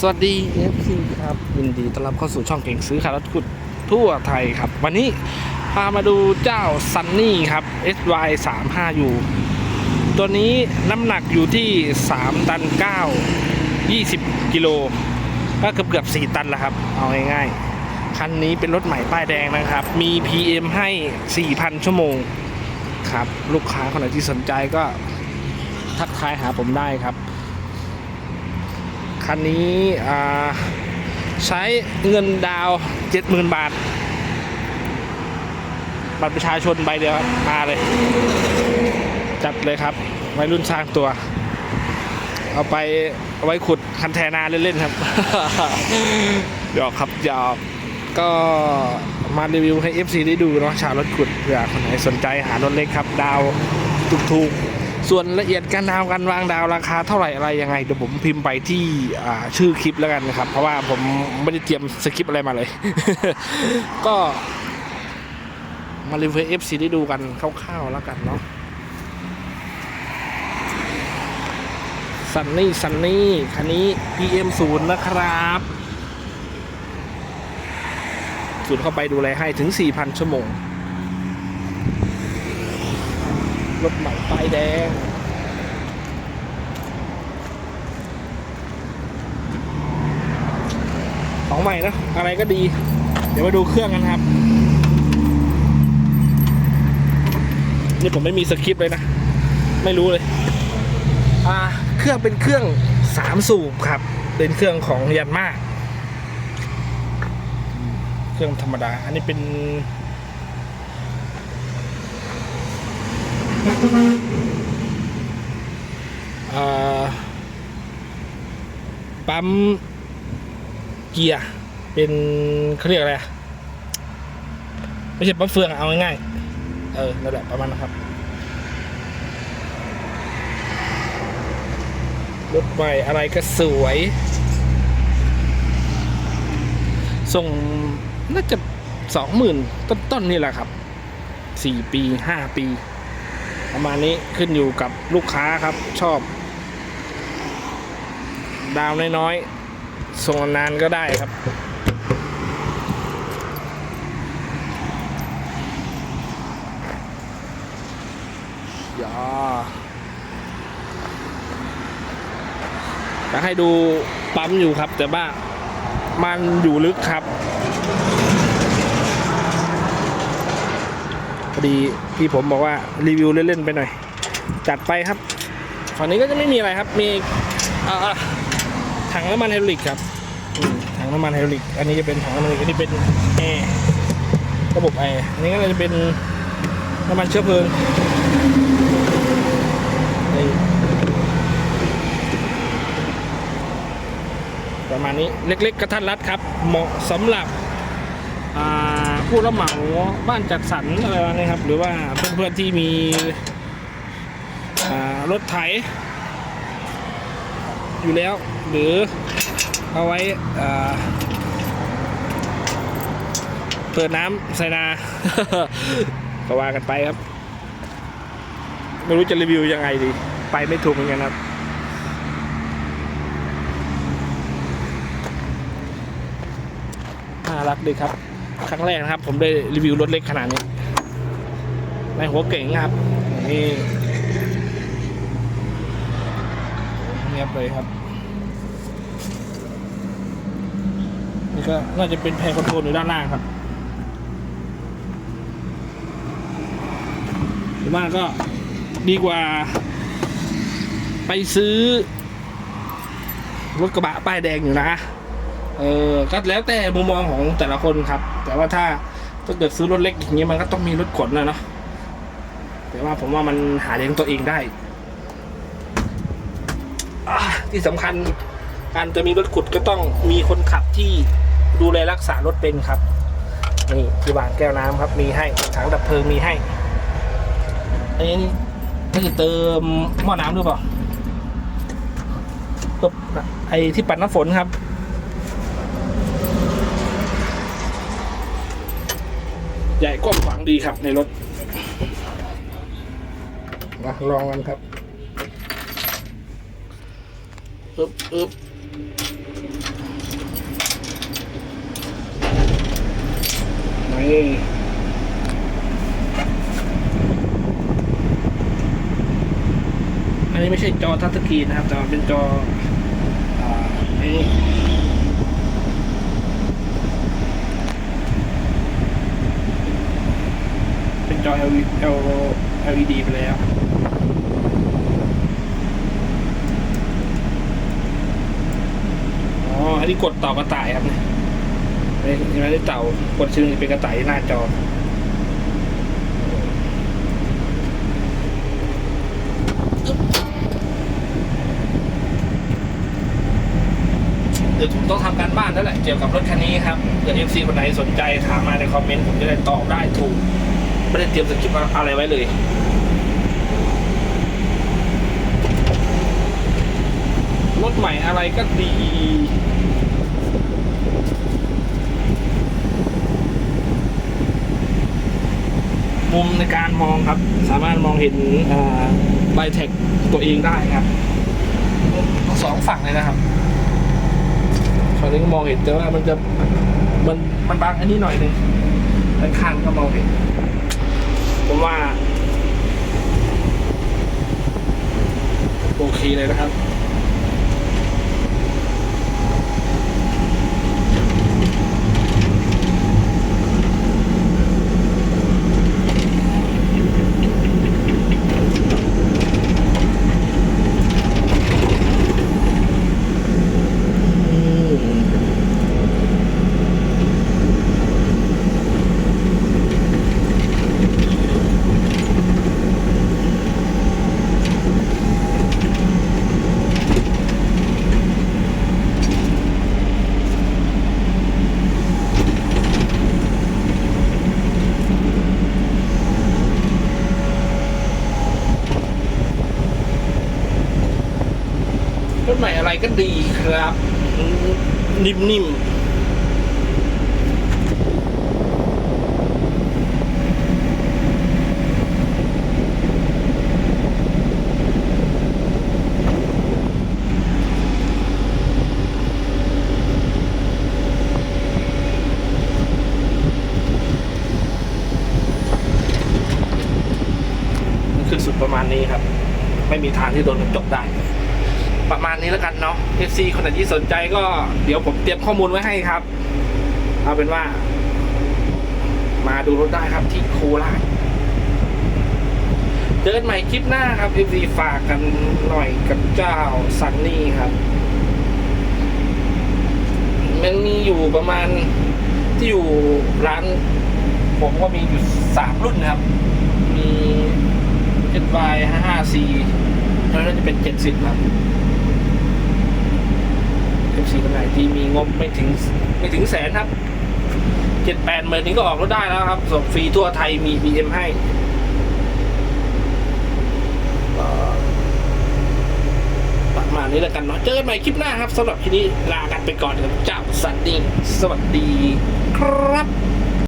สวัสดี FC ครับยินดีต้อนรับเข้าสู่ช่องเก่งซื้อขายรถขุดทั่วไทยครับ วันนี้พามาดูเจ้าซันนี่ครับ SY 3 5 U ตัวนี้น้ำหนักอยู่ที่ 3 ตัน 9 20 กิโล ก็เกือบเกือบ 4 ตันแล้วครับ เอาง่ายๆ คันนี้เป็นรถใหม่ป้ายแดงนะครับ มี PM ให้ 4,000 ชั่วโมงครับ ลูกค้าคนไหนที่สนใจก็ทักทายหาผมได้ครับ คันนี้ใช้เงินดาวเจ็ดหมื่นบาท บัตรประชาชนใบเดียวมาเลย จัดเลยครับวัยรุ่นสร้างตัว เอาไปเอาไว้ขุดคันแทนาเล่น ๆ ครับหยอกครับหยอกก็มารีวิวให้ FC ได้ดูเนาะชาวรถขุดเผื่อคนไหนสนใจหารถเล็กครับ ดาวถูกๆ ส่วนละเอียดการดาวการวางดาวราคาเท่าไหร่อะไรยังไงเดี๋ยวผมพิมพ์ไปที่ชื่อคลิปแล้วกันนะครับ เพราะว่าผมไม่ได้เตรียมสคริปอะไรมาเลย ก็มารีวิวให้ FC ได้ดูกันคร่าวๆแล้วกันเนาะซันนี่ซันนี่คันนี้ PM 0นะครับศูนย์เข้าไปดูแลให้ถึง 4,000 ชั่วโมง รถใหม่ป้ายแดง ของใหม่นะ อะไรก็ดี เดี๋ยวมาดูเครื่องกันครับ นี่ผมไม่มีสคริปต์เลยนะ ไม่รู้เลย อ่า เครื่องเป็นเครื่องสามสูบครับ เป็นเครื่องของยันมาเครื่องธรรมดา อันนี้เป็น เอ่อ ปั๊มเกียร์ เป็นเขาเรียกอะไรอะไม่ใช่ปั๊มเฟืองเอาง่ายๆเออนั่นแหละประมาณนะครับรถใหม่อะไรก็สวย ส่งน่าจะสองหมื่นต้นๆนี่แหละครับสี่ปีห้าปี ประมาณนี้ขึ้นอยู่กับลูกค้าครับชอบ ดาวน้อยๆส่งนานก็ได้ครับอย่าจะให้ดูปั๊มอยู่ครับ แต่ว่ามันอยู่ลึกครับ พอ ดีพี่ผมบอกว่ารีวิวเล่นๆไปหน่อย จัดไปครับฝั่งนี้ก็จะไม่มีอะไรครับ มีถังน้ำมันไฮดรอลิกครับถังน้ำมันไฮดรอลิก อันนี้จะเป็นถังน้ำมันไฮดรอลิกอันนี้เป็นแอร์ระบบแอร์อันนี้ก็จะเป็นน้ำมันเชื้อเพลิงประมาณนี้เล็กๆกระทัดรัดครับ เหมาะสำหรับ ผู้รับเหมาบ้านจัดสรรอะไรประมาณนี้ครับ หรือว่าเพื่อนๆที่มีรถไถ อยู่แล้ว หรือเอาไว้เปิดน้ำใส่นาก็ว่ากันไปครับ ไม่รู้จะรีวิวยังไงดี ไปไม่ถูกเหมือนกันครับน่ารักดีครับ ครั้งแรกนะครับ ผมได้รีวิวรถเล็กขนาดนี้ในหัวเก่งครับนี่เงียบเลยครับนี่ก็น่าจะเป็นแพรคอนโทรลอยู่ด้านล่างครับหรือว่าก็ดีกว่า ไปซื้อรถกระบะป้ายแดงอยู่นะ เออก็แล้วแต่มุมมองของแต่ละคนครับ แต่ว่าถ้าถ้าเกิดซื้อรถเล็กอย่างนี้มันก็ต้องมีรถขนนะเนาะแต่ว่าผมว่ามันหาเลี้ยงตัวเองได้ที่สำคัญการจะมีรถขุดก็ต้องมีคนขับที่ดูแลรักษารถเป็นครับนี่ที่วางแก้วน้ำครับมีให้ถังดับเพลิงมีให้อันนี้นี่เติมหม้อน้ำหรือเปล่าตบไอ้ที่ปัดน้ำฝนครับ ใหญ่กว้างขวางดีครับในรถมาลองกันครับอึบอึบไม่อันนี้ไม่ใช่จอทัชสกรีนนะครับแต่เป็นจออ่านี่ จอ LED ไปแล้วอ๋ออันนี้กดต่อกระต่ายครับเนี่ยไม่ไม่ได้เต่ากดชื่อเป็นกระต่ายหน้าจอเดี๋ยวผมต้องทำการบ้านแล้วแหละเกี่ยวกับรถคันนี้ครับเผื่อเอฟซีคนไหนสนใจถามมาในคอมเมนต์ผมจะได้ตอบได้ถูก ไม่ได้เตรียมสคริปต์อะไรไว้เลยรถใหม่อะไรก็ดีมุมในการมองครับ สามารถมองเห็นใบแท็กตัวเองได้ครับสองฝั่งเลยนะครับฝั่งนี้ก็มองเห็นแต่ว่ามันจะมันมันบางอันนี้หน่อยหนึ่งด้านข้างก็มองเห็น ผมว่าโอเคเลยนะครับ ก็ดีครับ นิ่มๆขึ้นสุดประมาณนี้ครับ ไม่มีทางที่โดนกระจกได้ ประมาณนี้แล้วกันเนาะ FC คนไหนที่สนใจก็เดี๋ยวผมเตรียมข้อมูลไว้ให้ครับ เอาเป็นว่า มาดูรถได้ครับที่โคราชเจอกันใหม่คลิปหน้าครับ FC ฝากกันหน่อยกับเจ้าซันนี่ครับ มันมีอยู่ประมาณที่อยู่ร้าน ผมก็มีอยู่สามรุ่นครับ มี SY 55C แล้วน่าจะเป็น 70 ครับ FC คนไหนที่มีงบไม่ถึงไม่ถึงแสนครับเจ็ดแปดหมื่นนี้ก็ออกรถได้แล้วครับส่งฟรีทั่วไทยมี BM ให้ประมาณนี้แล้วกันเนาะเจอกันใหม่คลิปหน้าครับสำหรับคลิปนี้ลากันไปก่อนครับเจ้าสันนี่สวัสดีครับ